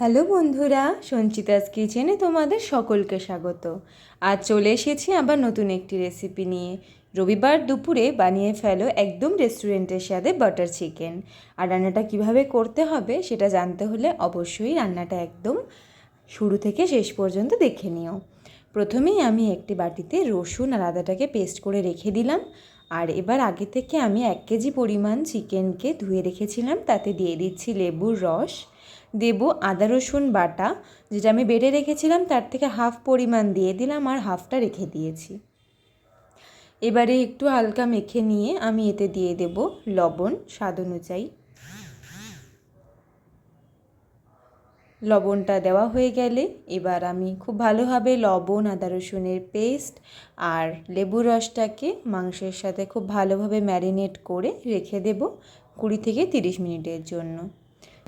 Hello বন্ধুরা, সঞ্চিতাস কিচেনে তোমাদের সকলকে স্বাগত। আজ চলে এসেছি আবার নতুন একটি রেসিপি নিয়ে। রবিবার দুপুরে বানিয়ে ফেলো একদম রেস্টুরেন্টের স্বাদে বাটার চিকেন আর রান্নাটা কীভাবে করতে হবে সেটা জানতে হলে অবশ্যই রান্নাটা একদম শুরু থেকে শেষ পর্যন্ত দেখে নিও। প্রথমেই আমি একটি বাটিতে রসুন আর আদাটাকে পেস্ট করে রেখে দিলাম। আর এবার আগে থেকে আমি এক কেজি পরিমাণ চিকেনকে ধুয়ে রেখেছিলাম, তাতে দিয়ে দিচ্ছি লেবুর রস। দেব আদা রসুন বাটা, যেটা আমি বেড়ে রেখেছিলাম, তার থেকে হাফ পরিমাণ দিয়ে দিলাম আর হাফটা রেখে দিয়েছি। এবারে একটু হালকা মেখে নিয়ে আমি এতে দিয়ে দেব লবণ, স্বাদ অনুযায়ী। লবণটা দেওয়া হয়ে গেলে এবার আমি খুব ভালোভাবে লবণ, আদা রসুনের পেস্ট আর লেবু রসটাকে মাংসের সাথে খুব ভালোভাবে ম্যারিনেট করে রেখে দেব কুড়ি থেকে তিরিশ মিনিটের জন্য।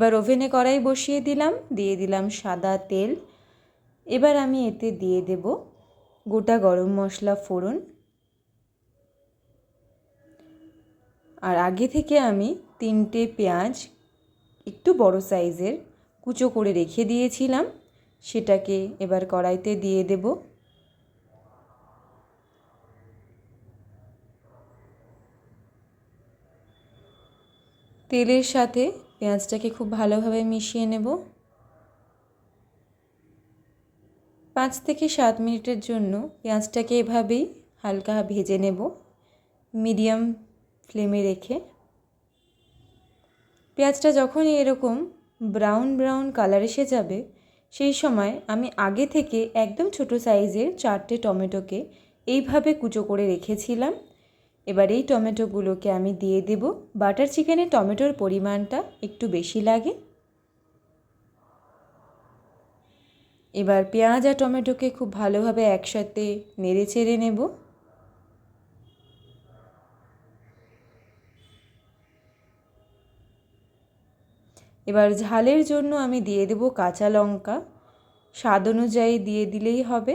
এবার ওভেনে কড়াই বসিয়ে দিলাম, দিয়ে দিলাম সাদা তেল। এবার আমি এতে দিয়ে দেব গোটা গরম মশলা ফোড়ন। আর আগে থেকে আমি তিনটে পেঁয়াজ একটু বড় সাইজের কুচো করে রেখে দিয়েছিলাম, সেটাকে এবার কড়াইতে দিয়ে দেব। তেলের সাথে পেঁয়াজটাকে খুব ভালোভাবে মিশিয়ে নেব। পাঁচ থেকে সাত মিনিটের জন্য পেঁয়াজটাকে এভাবেই হালকা ভেজে নেব মিডিয়াম ফ্লেমে রেখে। পেঁয়াজটা যখনই এরকম ব্রাউন ব্রাউন কালার এসে যাবে, সেই সময় আমি আগে থেকে একদম ছোট সাইজের চারটে টমেটোকে এইভাবে কুচো করে রেখেছিলাম। এবার এই টমেটোগুলোকে আমি দিয়ে দেব। বাটার চিকেনে টমেটোর পরিমাণটা একটু বেশি লাগে। এবার পেঁয়াজ আর টমেটোকে খুব ভালোভাবে একসাথে নেড়ে চেড়ে নেব। এবার ঝালের জন্য আমি দিয়ে দেব কাঁচা লঙ্কা। স্বাদ অনুযায়ী দিয়ে দিলেই হবে।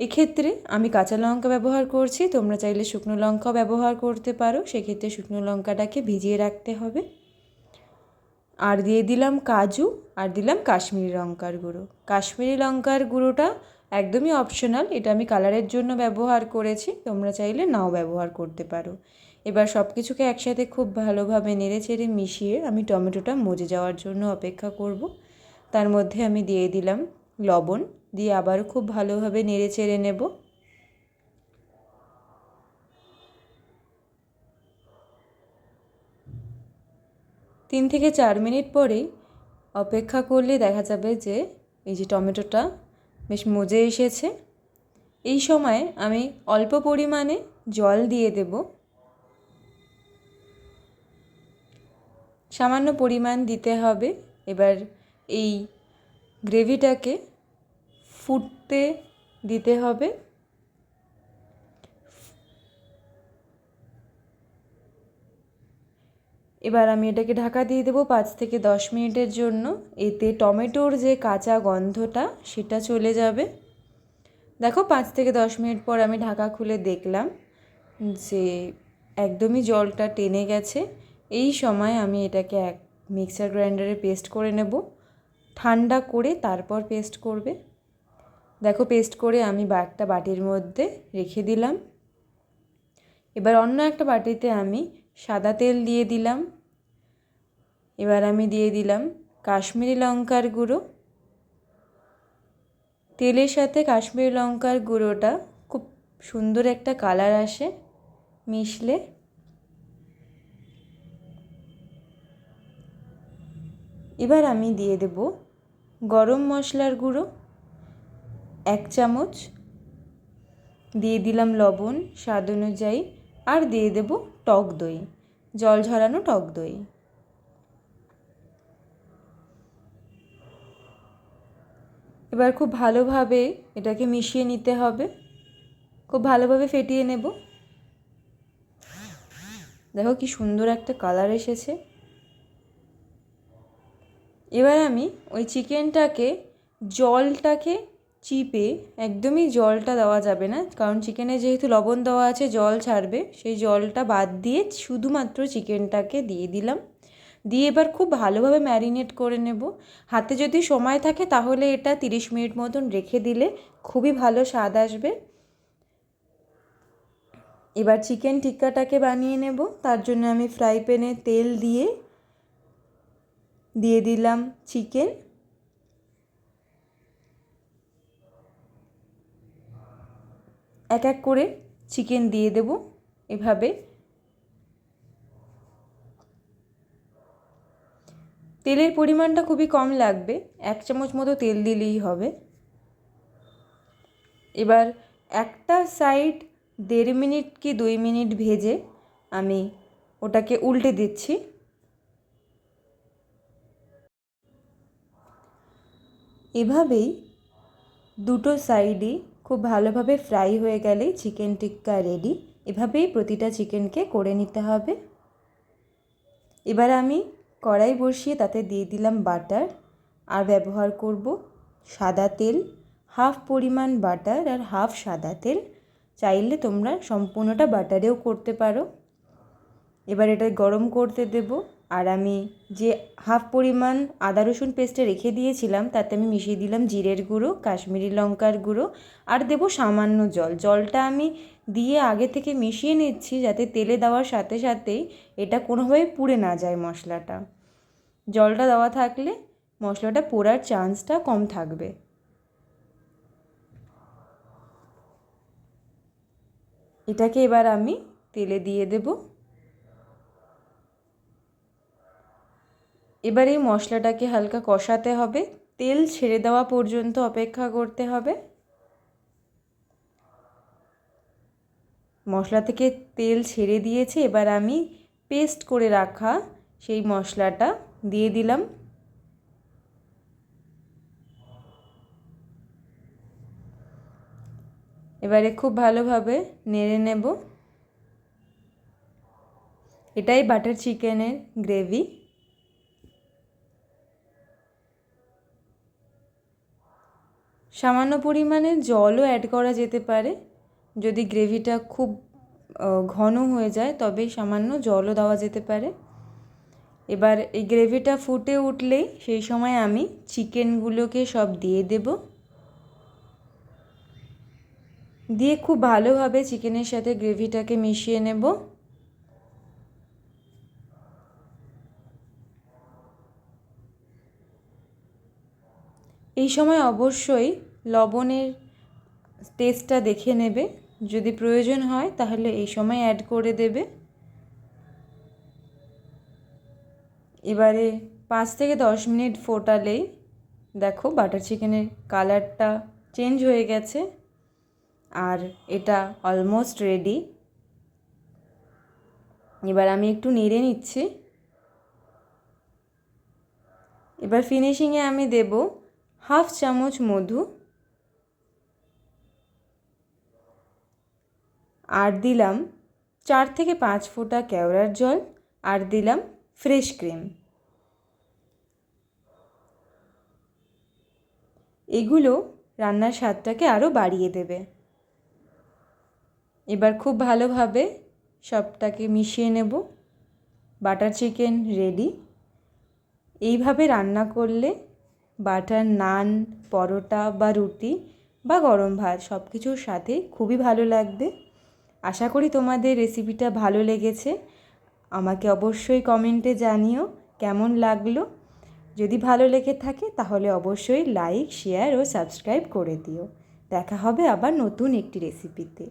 এক্ষেত্রে আমি কাঁচা লঙ্কা ব্যবহার করছি, তোমরা চাইলে শুকনো লঙ্কাও ব্যবহার করতে পারো, সেক্ষেত্রে শুকনো লঙ্কাটাকে ভিজিয়ে রাখতে হবে। আর দিয়ে দিলাম কাজু, আর দিলাম কাশ্মীরি লঙ্কার গুঁড়ো। কাশ্মীরি লঙ্কার গুঁড়োটা একদমই অপশনাল এটা আমি কালারের জন্য ব্যবহার করেছি, তোমরা চাইলে নাও ব্যবহার করতে পারো। এবার সব কিছুকে একসাথে খুব ভালোভাবে নেড়ে চেড়ে মিশিয়ে আমি টমেটোটা মজে যাওয়ার জন্য অপেক্ষা করব। তার মধ্যে আমি দিয়ে দিলাম লবণ দিয়ে আবার খুব ভালোভাবে নেড়ে চেড়ে নেব। তিন থেকে চার মিনিট পরেই অপেক্ষা করলে দেখা যাবে যে এই যে টমেটোটা বেশ মজে এসেছে। এই সময় আমি অল্প পরিমাণে জল দিয়ে দেব। সামান্য পরিমাণ দিতে হবে। এবার এই গ্রেভিটাকে ফুটতে দিতে হবে। এবার আমি এটাকে ঢাকা দিয়ে দেবো পাঁচ থেকে দশ মিনিটের জন্য। এতে টমেটোর যে কাঁচা গন্ধটা, সেটা চলে যাবে। দেখো পাঁচ থেকে দশ মিনিট পর আমি ঢাকা খুলে দেখলাম যে একদমই জলটা টেনে গেছে। এই সময় আমি এটাকে এক মিক্সার গ্রাইন্ডারে পেস্ট করে নেব। ঠান্ডা করে তারপর পেস্ট করবে। দেখো পেস্ট করে আমি একটা বাটির মধ্যে রেখে দিলাম। এবার অন্য একটা বাটিতে আমি সাদা তেল দিয়ে দিলাম। এবার আমি দিয়ে দিলাম কাশ্মীরি লঙ্কার গুঁড়ো। তেলের সাথে কাশ্মীরি লঙ্কার গুঁড়োটা খুব সুন্দর একটা কালার আসে, মিশলে। এবার আমি দিয়ে দেব গরম মশলার গুঁড়ো। এক চামচ, দিয়ে দিলাম লবণ স্বাদ অনুযায়ী, আর দিয়ে দেব টক দই, জল ঝরানো টক দই। এবার খুব ভালোভাবে এটাকে মিশিয়ে নিতে হবে, খুব ভালোভাবে ফেটিয়ে নেব। দেখো কি সুন্দর একটা কালার এসেছে। এবার আমি ওই চিকেনটাকে, জলটাকে চিপে একদমই জলটা দেওয়া যাবে না। কারণ চিকেনে যেহেতু লবণ দেওয়া আছে, জল ছাড়বে, সেই জলটা বাদ দিয়ে শুধুমাত্র চিকেনটাকে দিয়ে দিলাম। দিয়ে এবার খুব ভালোভাবে ম্যারিনেট করে নেব। হাতে যদি সময় থাকে তাহলে এটা তিরিশ মিনিট মতন রেখে দিলে খুবই ভালো স্বাদ আসবে। এবার চিকেন টিক্কাটাকে বানিয়ে নেব। তার জন্য আমি ফ্রাই প্যানে তেল দিয়ে দিয়ে দিলাম চিকেন। এক এক করে চিকেন দিয়ে দেব এভাবে। তেলের পরিমাণটা খুবই কম লাগবে, এক চামচ মতো তেল দিলেই হবে। এবার একটা সাইড দেড় মিনিট কি দুই মিনিট ভেজে আমি ওটাকে উল্টে দিচ্ছি। এভাবেই দুটো সাইডই খুব ভালোভাবে ফ্রাই হয়ে গেলেই চিকেন টিক্কা রেডি। এভাবেই প্রতিটা চিকেনকে করে নিতে হবে। এবার আমি কড়াই বসিয়ে তাতে দিয়ে দিলাম বাটার। আর ব্যবহার করব সাদা তেল, হাফ পরিমাণ বাটার আর হাফ সাদা তেল। চাইলে তোমরা সম্পূর্ণটা বাটারেও করতে পারো। এবার এটা গরম করতে দেব। আর আমি যে হাফ পরিমাণ আদা রসুন পেস্টে রেখে দিয়েছিলাম, তাতে আমি মিশিয়ে দিলাম জিরের গুঁড়ো, কাশ্মীরি লঙ্কার গুঁড়ো, আর দেব সামান্য জল। জলটা আমি দিয়ে আগে থেকে মিশিয়ে নিচ্ছি যাতে তেলে দেওয়ার সাথে সাথেই এটা কোনোভাবে পুড়ে না যায় মশলাটা। জলটা দেওয়া থাকলে মশলাটা পোড়ার চান্সটা কম থাকবে। এটাকে এবার আমি তেলে দিয়ে দেব। এবার এই মশলাটাকে হালকা কষাতে হবে। তেল ছেড়ে দেওয়া পর্যন্ত অপেক্ষা করতে হবে। মশলা থেকে তেল ছেড়ে দিয়েছে, এবার আমি পেস্ট করে রাখা সেই মশলাটা দিয়ে দিলাম। এবারে খুব ভালোভাবে নেড়ে নেব। এটাই বাটার চিকেনের গ্রেভি। সামান্য পরিমাণে জলও অ্যাড করা যেতে পারে। যদি গ্রেভিটা খুব ঘন হয়ে যায় তবে সামান্য জলও দেওয়া যেতে পারে। এবার এই গ্রেভিটা ফুটে উঠলেই সেই সময় আমি চিকেনগুলোকে সব দিয়ে দেব। দিয়ে খুব ভালোভাবে চিকেনের সাথে গ্রেভিটাকে মিশিয়ে নেব। এই সময় অবশ্যই লবণের টেস্টটা দেখে নেবে। যদি প্রয়োজন হয়, তাহলে এই সময় অ্যাড করে দেবে। এবারে পাঁচ থেকে দশ মিনিট ফোটালেই দেখো বাটার চিকেনের কালারটা চেঞ্জ হয়ে গেছে। আর এটা অলমোস্ট রেডি এবার আমি একটু নেড়ে নিচ্ছি। এবার ফিনিশিংয়ে আমি দেব হাফ চামচ মধু, আর দিলাম চার থেকে পাঁচ ফোঁটা কেওড়ার জল, আর দিলাম ফ্রেশ ক্রিম। এগুলো রান্নার স্বাদটাকে আরও বাড়িয়ে দেবে। এবার খুব ভালোভাবে সবটাকে মিশিয়ে নেব। Butter chicken ready. এইভাবে রান্না করলে বাটার, নান, পরোটা বা রুটি বা গরম ভাত সব কিছুর সাথে খুবই ভালো লাগবে। আশা করি তোমাদের রেসিপিটা ভালো লেগেছে। আমাকে অবশ্যই কমেন্টে জানিও কেমন লাগল। যদি ভালো লেগে থাকে তাহলে অবশ্যই লাইক শেয়ার ও সাবস্ক্রাইব করে দিও। দেখা হবে আবার নতুন একটি রেসিপিতে